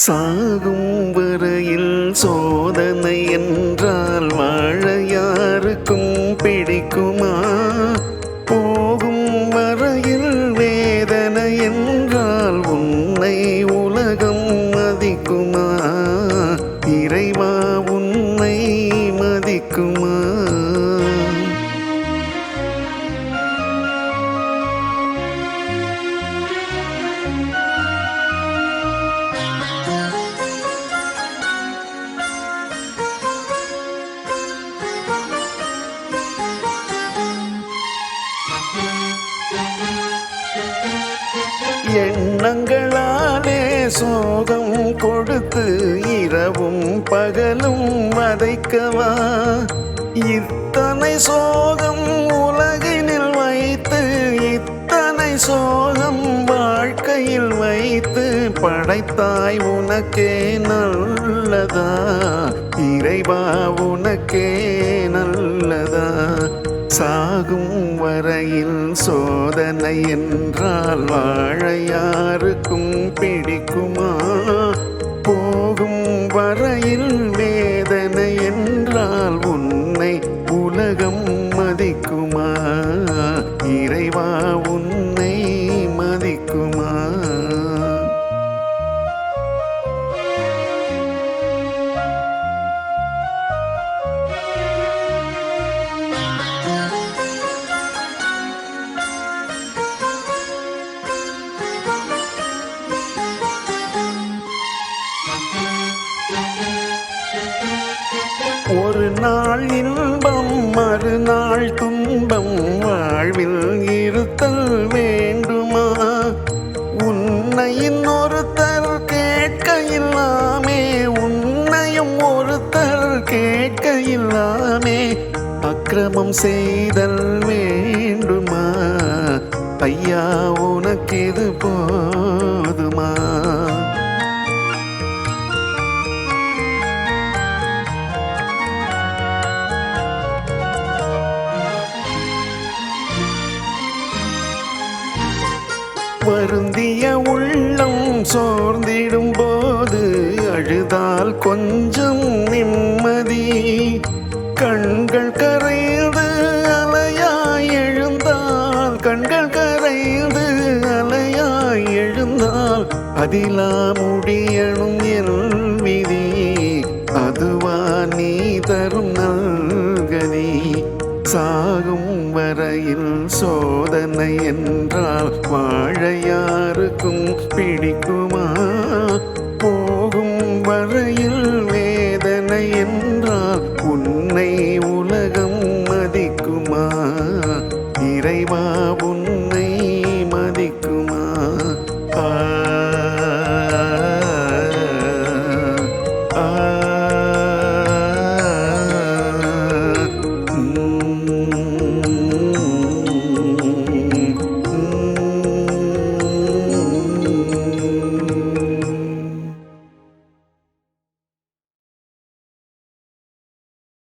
சாகும் வரையில் சோதனை என்றால் வாழ யாருக்கும் பிடிக்குமா? போகும் வரையில் வேதனை என்றால் உன்னை உலகம் மதிக்குமா? இறைவா உன்னை மதிக்குமா எண்ணங்களாலே சோகம் கொடுத்து இரவும் பகலும் வதைக்கவா? இத்தனை சோகம் உலகினில் வைத்து இத்தனை சோகம் வாழ்க்கையில் வைத்து படைத்தாய் உனக்கே நல்லதா? இறைவா உனக்கே நல்லதா? சாகும் வரையில் சோதனை என்றால் வாழ யாருக்கும் பிடிக்குமா? போகும் வரையில் வேதனை என்றால் உன்னை உலகம் ஒரு நாள் இன்பம் மறுநாள் துன்பம். வாழ்வில் இருத்தல் வேண்டுமா? உன்னை இன்னொருத்தர் கேட்க இல்லாமே உன்னையும் ஒருத்தர் கேட்க இல்லாமே அக்கிரமம் செய்தல் வேண்டுமா? ஐயா உனக்கு வருந்திய உள்ளம் சோர்ந்திடும் போது அழுதால் கொஞ்சம் நிம்மதி. கண்கள் கரைந்து அலையாய் எழுந்தால் கண்கள் கரைந்து அலையாய் எழுந்தால் அதிலா முடியணும் என் விதி. அதுவா நீ தரும் நல்கதி. சாகும் வரையில் சோதனை என்றால் வாழ யாருக்கும் பிடிக்குமா? போகும் வரையில் வேதனை என்றால் உன்னை உலகம் மதிக்குமா? இறைவா உன்